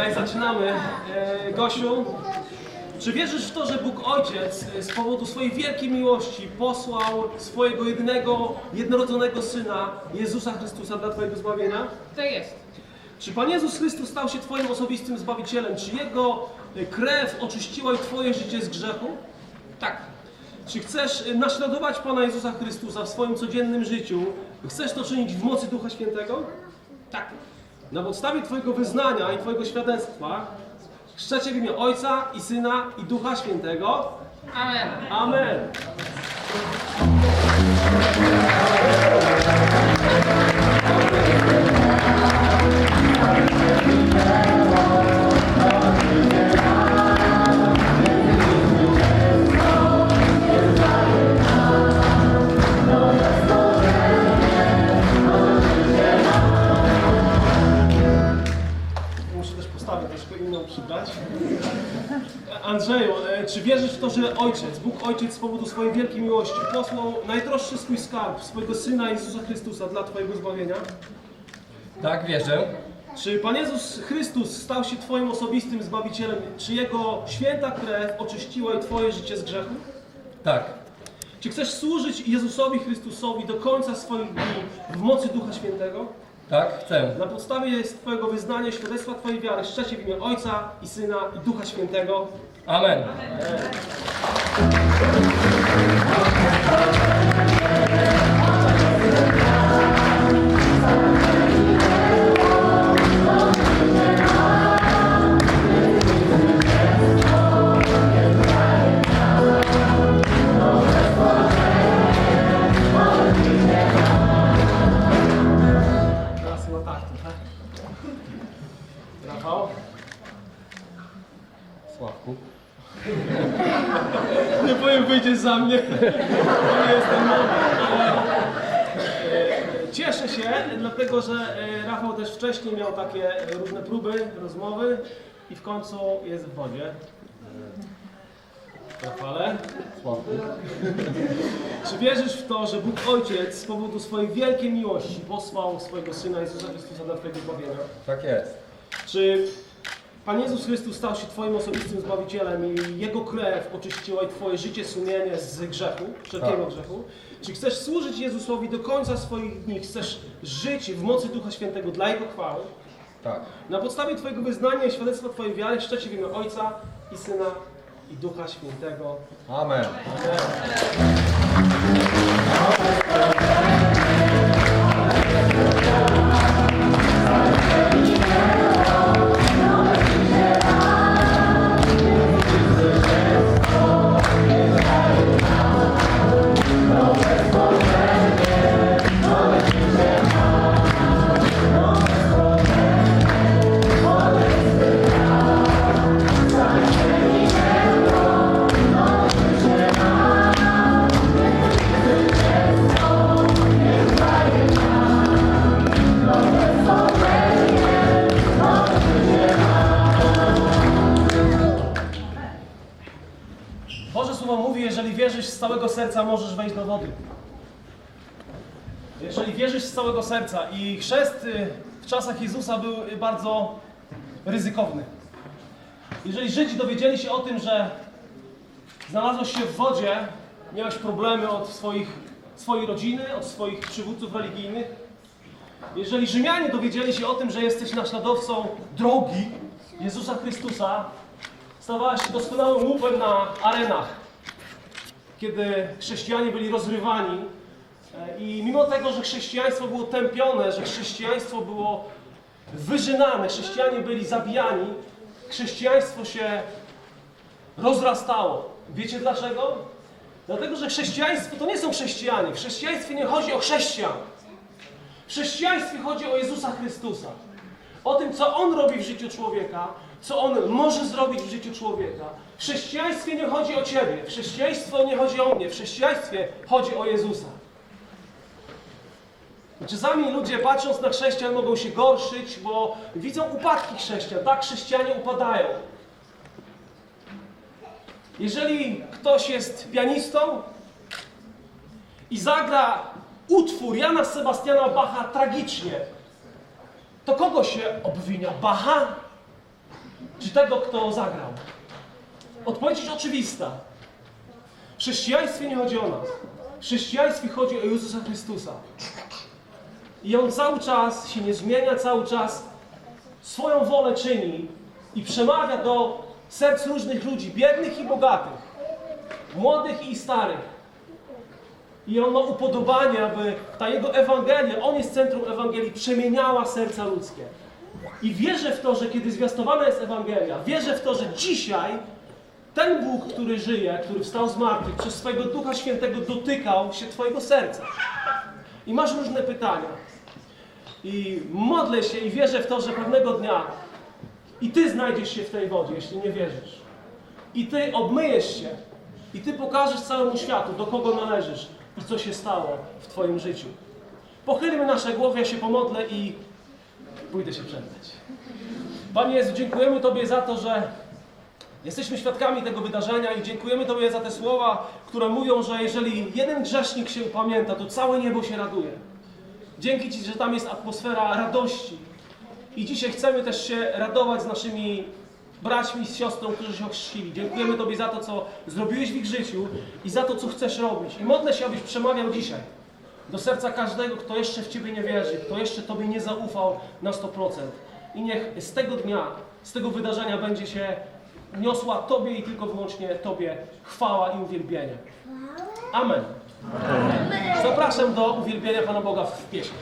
Okej, zaczynamy. E, Gosiu, czy wierzysz w to, że Bóg Ojciec e, z powodu swojej wielkiej miłości posłał swojego jedynego, jednorodzonego Syna, Jezusa Chrystusa dla Twojego zbawienia? To jest. Czy Pan Jezus Chrystus stał się Twoim osobistym Zbawicielem? Czy Jego e, krew oczyściła i Twoje życie z grzechu? Tak. Czy chcesz e, naśladować Pana Jezusa Chrystusa w swoim codziennym życiu? Chcesz to czynić w mocy Ducha Świętego? Tak. Na podstawie Twojego wyznania i Twojego świadectwa chrzczę Cię w imię Ojca i Syna i Ducha Świętego. Amen. Amen. Andrzeju, e, czy wierzysz w to, że Ojciec, Bóg Ojciec z powodu swojej wielkiej miłości posłał najdroższy swój skarb, swojego Syna Jezusa Chrystusa dla Twojego zbawienia? Tak, wierzę. Czy Pan Jezus Chrystus stał się Twoim osobistym Zbawicielem? Czy Jego święta krew oczyściła i Twoje życie z grzechu? Tak. Czy chcesz służyć Jezusowi Chrystusowi do końca swoich dni w mocy Ducha Świętego? Tak, chcę. Na podstawie Twojego wyznania, świadectwa Twojej wiary, szczęście w imię Ojca i Syna i Ducha Świętego. Amen. Teraz Nie powiem, wyjdziesz za mnie. Nie jest ten moment. ale, e, Cieszę się, dlatego że e, Rafał też wcześniej miał takie różne próby, rozmowy i w końcu jest w wodzie. Rafale, Sławku. czy wierzysz w to, że Bóg Ojciec z powodu swojej wielkiej miłości posłał swojego Syna Jezusa Chrystusa dla Twojego zbawienia? Tak jest. Czy Pan Jezus Chrystus stał się Twoim osobistym Zbawicielem i Jego krew oczyściła i Twoje życie, sumienie z grzechu, wszelkiego Tak. grzechu? Czy chcesz służyć Jezusowi do końca swoich dni? Chcesz żyć w mocy Ducha Świętego dla Jego chwały? Tak. Na podstawie Twojego wyznania i świadectwa Twojej wiary szczę Ci w imię Ojca i Syna i Ducha Świętego. Amen. Boże Słowo mówi, jeżeli wierzysz z całego serca, możesz wejść do wody. Jeżeli wierzysz z całego serca i chrzest y, w czasach Jezusa był bardzo ryzykowny. Jeżeli Żydzi dowiedzieli się o tym, że znalazłeś się w wodzie, miałeś problemy od swoich, swojej rodziny, od swoich przywódców religijnych. Jeżeli Rzymianie dowiedzieli się o tym, że jesteś naśladowcą drogi Jezusa Chrystusa, stawałaś się doskonałym łupem na arenach, kiedy chrześcijanie byli rozrywani. E, I mimo tego, że chrześcijaństwo było tępione, że chrześcijaństwo było wyżynane, chrześcijanie byli zabijani, chrześcijaństwo się rozrastało. Wiecie dlaczego? Dlatego, że chrześcijaństwo to nie są chrześcijanie. W chrześcijaństwie nie chodzi o chrześcijan. W chrześcijaństwie chodzi o Jezusa Chrystusa. O tym, co On robi w życiu człowieka, co On może zrobić w życiu człowieka. W chrześcijaństwie nie chodzi o Ciebie, w chrześcijaństwie nie chodzi o mnie, w chrześcijaństwie chodzi o Jezusa. Czasami ludzie patrząc na chrześcijan mogą się gorszyć, bo widzą upadki chrześcijan. Tak chrześcijanie upadają. Jeżeli ktoś jest pianistą i zagra utwór Jana Sebastiana Bacha tragicznie, to kogo się obwinia? Bacha? czy tego, kto zagrał? Odpowiedź jest oczywista. W chrześcijaństwie nie chodzi o nas. W chrześcijaństwie chodzi o Jezusa Chrystusa. I On cały czas się nie zmienia, cały czas swoją wolę czyni i przemawia do serc różnych ludzi, biednych i bogatych, młodych i starych. I On ma upodobanie, aby ta Jego Ewangelia, On jest centrum Ewangelii, przemieniała serca ludzkie. I wierzę w to, że kiedy zwiastowana jest Ewangelia, wierzę w to, że dzisiaj ten Bóg, który żyje, który wstał z martwych, przez swojego Ducha Świętego dotykał się Twojego serca. I masz różne pytania. I modlę się i wierzę w to, że pewnego dnia i Ty znajdziesz się w tej wodzie, jeśli nie wierzysz. I Ty obmyjesz się. I Ty pokażesz całemu światu, do kogo należysz i co się stało w Twoim życiu. Pochylmy nasze głowy, ja się pomodlę i pójdę się przemyć. Panie Jezu, dziękujemy Tobie za to, że jesteśmy świadkami tego wydarzenia i dziękujemy Tobie za te słowa, które mówią, że jeżeli jeden grzesznik się upamięta, to całe niebo się raduje. Dzięki Ci, że tam jest atmosfera radości. I dzisiaj chcemy też się radować z naszymi braćmi i siostrą, którzy się ochrzcili. Dziękujemy Tobie za to, co zrobiłeś w ich życiu i za to, co chcesz robić. I modlę się, abyś przemawiał dzisiaj do serca każdego, kto jeszcze w Ciebie nie wierzy, kto jeszcze Tobie nie zaufał na 100%. I niech z tego dnia, z tego wydarzenia będzie się niosła Tobie i tylko wyłącznie Tobie chwała i uwielbienie. Amen. Zapraszam do uwielbienia Pana Boga w pieśni.